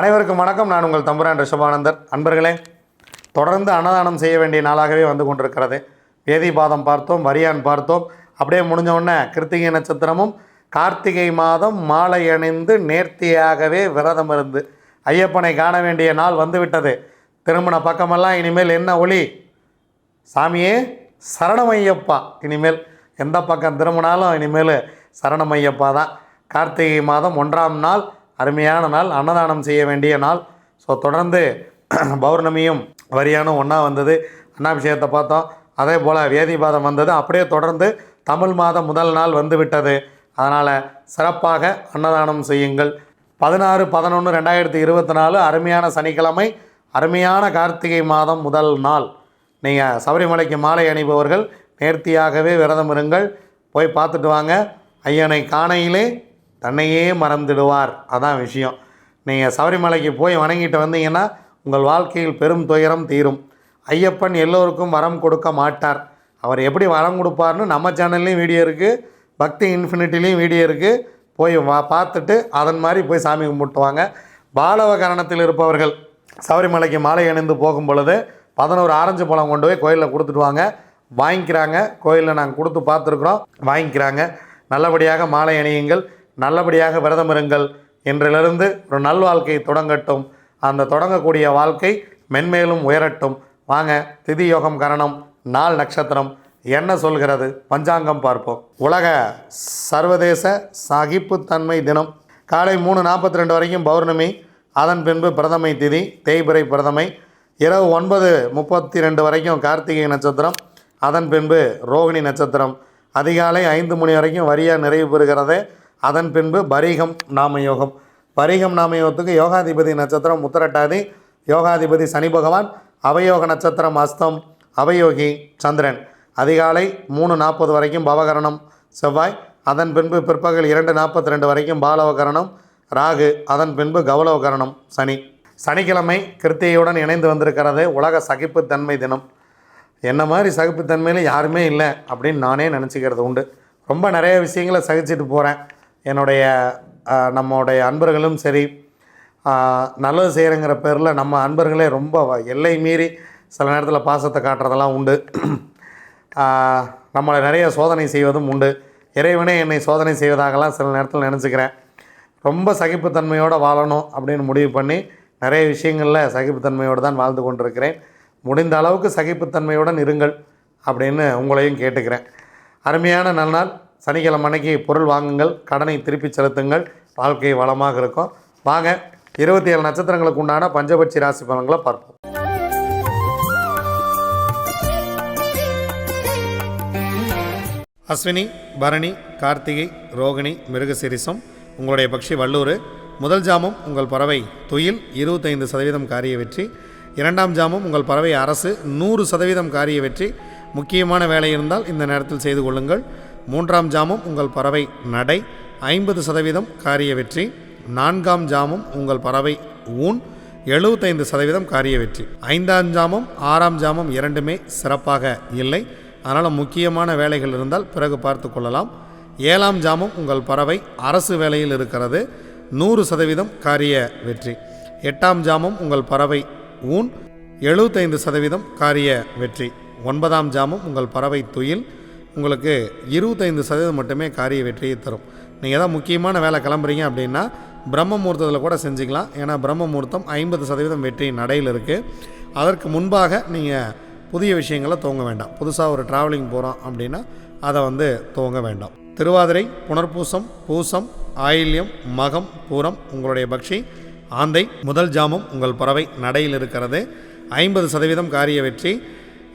அனைவருக்கும் வணக்கம். நான் உங்கள் தம்புரான் ரிஷபானந்தர். அன்பர்களே தொடர்ந்து அன்னதானம் செய்ய வேண்டிய நாளாகவே வந்து கொண்டிருக்கிறது. வேதிபாதம் பார்த்தோம் வரியான் பார்த்தோம். அப்படியே முடிஞ்ச உடனே கிருத்திகை நட்சத்திரமும் கார்த்திகை மாதம் மாலை அணிந்து நேர்த்தியாகவே விரதம் இருந்து ஐயப்பனை காண வேண்டிய நாள் வந்துவிட்டது. திருமண பக்கமெல்லாம் இனிமேல் என்ன ஒளி? சாமியே சரணமையப்பா. இனிமேல் எந்த பக்கம் திரும்பினாலும் இனிமேல் சரணமையப்பா தான் கார்த்திகை மாதம் ஒன்றாம் நாள் அருமையான நாள் அன்னதானம் செய்ய வேண்டிய நாள். ஸோ தொடர்ந்து பௌர்ணமியும் வரியானும் ஒன்றா வந்தது. அன்னாபிஷேகத்தை பார்த்தோம். அதே போல் வேதிபாதம் வந்தது. அப்படியே தொடர்ந்து தமிழ் மாதம் முதல் நாள் வந்து விட்டது. அதனால் சிறப்பாக அன்னதானம் செய்யுங்கள். பதினாறு பதினொன்று ரெண்டாயிரத்தி இருபத்தி நாலு அருமையான சனிக்கிழமை அருமையான கார்த்திகை மாதம் முதல் நாள். நீங்கள் சபரிமலைக்கு மாலை அணிபவர்கள் நேர்த்தியாகவே விரதம் இருங்கள் போய் பார்த்துட்டு வாங்க. ஐயனை காணையிலே தன்னையே மறந்துடுவார். அதான் விஷயம். நீங்கள் சபரிமலைக்கு போய் வணங்கிட்டு வந்தீங்கன்னா உங்கள் வாழ்க்கையில் பெரும் துயரம் தீரும். ஐயப்பன் எல்லோருக்கும் வரம் கொடுக்க மாட்டார். அவர் எப்படி வரம் கொடுப்பார்னு நம்ம சேனல்லையும் வீடியோ இருக்குது பக்தி இன்ஃபினிட்டிலையும் வீடியோ இருக்குது போய் வா பார்த்துட்டு அதன் மாதிரி போய் சாமி கும்பிட்டுவாங்க. பாலவகரணத்தில் பாலவ கரணத்தில் இருப்பவர்கள் சபரிமலைக்கு மாலை அணிந்து போகும் பொழுது பதினோரு ஆரஞ்சு பழம் கொண்டு போய் கோயிலில் கொடுத்துட்டு வாங்க. வாங்கிக்கிறாங்க. கோயிலில் நாங்கள் கொடுத்து பார்த்துருக்குறோம். வாங்கிக்கிறாங்க. நல்லபடியாக மாலை அணியுங்கள். நல்லபடியாக விரதம் இருங்கள் இன்றிலிருந்து ஒரு நல்வாழ்க்கை தொடங்கட்டும். அந்த தொடங்கக்கூடிய வாழ்க்கை மென்மேலும் உயரட்டும். வாங்க திதி யோகம் கரணம் நாள் நட்சத்திரம். என்ன சொல்கிறது? பஞ்சாங்கம் பார்ப்போம். உலக சர்வதேச சகிப்புத்தன்மை தினம். காலை மூணு நாற்பத்தி ரெண்டு வரைக்கும் பௌர்ணமி. அதன் பின்பு பிரதமை திதி தேய்பிரை பிரதமை. இரவு ஒன்பது முப்பத்தி ரெண்டு வரைக்கும் கார்த்திகை நட்சத்திரம். அதன் பின்பு ரோகிணி நட்சத்திரம். அதிகாலை ஐந்து மணி வரைக்கும் வரியாக நிறைவு பெறுகிறது. அதன் பின்பு பரிகம் நாமயோகம். பரிகம் நாமயோகத்துக்கு யோகாதிபதி நட்சத்திரம் உத்தரட்டாதி. யோகாதிபதி சனி பகவான் அவயோக நட்சத்திரம் அஸ்தம் அவயோகி சந்திரன். அதிகாலை மூணு நாற்பது வரைக்கும் பவகரணம் செவ்வாய். அதன் பின்பு பிற்பகல் இரண்டு நாற்பத்தி ரெண்டு வரைக்கும் பாலவகரணம் ராகு. அதன் பின்பு கௌலவகரணம் சனி. சனிக்கிழமை கிருத்திகையுடன் இணைந்து வந்திருக்கிறது உலக சகிப்புத்தன்மை தினம். என்ன மாதிரி சகிப்புத்தன்மையில் யாருமே இல்லை அப்படின்னு நானே நினச்சிக்கிறது உண்டு. ரொம்ப நிறைய விஷயங்களை சகிச்சுட்டு போகிறேன் என்னுடைய நம்முடைய அன்பர்களும் சரி நல்லது செய்கிறங்கிற பேரில் நம்ம அன்பர்களே ரொம்ப எல்லை மீறி சில நேரத்தில் பாசத்தை காட்டுறதெல்லாம் உண்டு. நம்மளை நிறைய சோதனை செய்வதும் உண்டு. இறைவனே என்னை சோதனை செய்வதாகலாம் சில நேரத்தில் நினச்சிக்கிறேன். ரொம்ப சகிப்புத்தன்மையோடு வாழணும் அப்படின்னு முடிவு பண்ணி நிறைய விஷயங்களில் சகிப்புத்தன்மையோடு தான் வாழ்ந்து கொண்டிருக்கிறேன். முடிந்த அளவுக்கு சகிப்புத்தன்மையுடன் இருங்கள் அப்படின்னு உங்களையும் கேட்டுக்கிறேன். அருமையான நல்நாள். சனிக்கிழமை அன்னைக்கு பொருள் வாங்குங்கள் கடனை திருப்பி செலுத்துங்கள். வாழ்க்கை வளமாக இருக்கும். வாங்க இருபத்தி ஏழு நட்சத்திரங்களுக்கு உண்டான பஞ்சபட்சி ராசி பலன்களை பார்ப்போம். அஸ்வினி பரணி கார்த்திகை ரோகிணி மிருகசிரிசம் உங்களுடைய பக்ஷி வல்லூர் முதல் ஜாமம் உங்கள் பறவை துயில் இருபத்தைந்து சதவீதம் காரிய வெற்றி. இரண்டாம் ஜாமம் உங்கள் பறவை அரசு நூறு சதவீதம் காரிய வெற்றி. முக்கியமான வேலை இருந்தால் இந்த நேரத்தில் செய்து கொள்ளுங்கள். மூன்றாம் ஜாமம் உங்கள் பறவை நடை ஐம்பது சதவீதம் காரிய வெற்றி நான்காம் ஜாமம் உங்கள் பறவை ஊன் எழுபத்தைந்து சதவீதம் காரிய வெற்றி. ஐந்தாம் ஜாமம் ஆறாம் ஜாமம் இரண்டுமே சிறப்பாக இல்லை. அதனால் முக்கியமான வேலைகள் இருந்தால் பிறகு பார்த்து கொள்ளலாம். ஏழாம் ஜாமம் உங்கள் பறவை அரசு வேலையில் இருக்கிறது நூறு சதவீதம் காரிய வெற்றி. எட்டாம் ஜாமம் உங்கள் பறவை ஊன் எழுபத்தைந்து சதவீதம் காரிய வெற்றி. ஒன்பதாம் ஜாமம் உங்கள் பறவை துயில் உங்களுக்கு இருபத்தைந்து சதவீதம் மட்டுமே காரிய வெற்றியை தரும். நீங்கள் ஏதாவது முக்கியமான வேலை கிளம்புறீங்க அப்படின்னா பிரம்ம முகூர்த்தத்தில் கூட செஞ்சுக்கலாம். ஏன்னா பிரம்ம முகூர்த்தம் ஐம்பது சதவீதம் வெற்றி நடையில் இருக்குது அதற்கு முன்பாக நீங்கள் புதிய விஷயங்களை துவங்க வேண்டாம். புதுசாக ஒரு ட்ராவலிங் போகிறோம் அப்படின்னா அதை வந்து துவங்க வேண்டாம். திருவாதிரை புனர்பூசம் பூசம் ஆயில்யம் மகம் பூரம் உங்களுடைய பக்ஷி ஆந்தை முதல் ஜாமம் உங்கள் பறவை நடையில் இருக்கிறது. ஐம்பது சதவீதம் காரிய வெற்றி.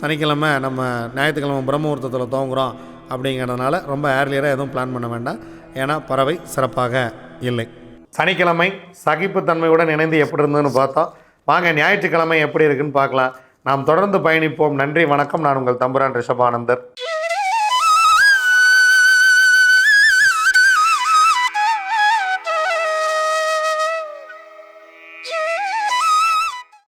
சனிக்கிழமை நம்ம ஞாயிற்றுக்கிழமை பிரம்மமுகூர்த்தத்தில் தோங்குகிறோம் துவங்குறோம் அப்படிங்கிறதுனால ரொம்ப ஏர்லியராக எதுவும் பிளான் பண்ண வேண்டாம். ஏன்னா பறவை சிறப்பாக இல்லை. சனிக்கிழமை சகிப்புத்தன்மையுடன் இணைந்து எப்படி இருந்ததுன்னு பார்த்தோம் வாங்க ஞாயிற்றுக்கிழமை எப்படி இருக்குன்னு பார்க்கலாம். நாம் தொடர்ந்து பயணிப்போம். நன்றி வணக்கம். நான் உங்கள் தம்புரான் ரிஷபானந்தர்.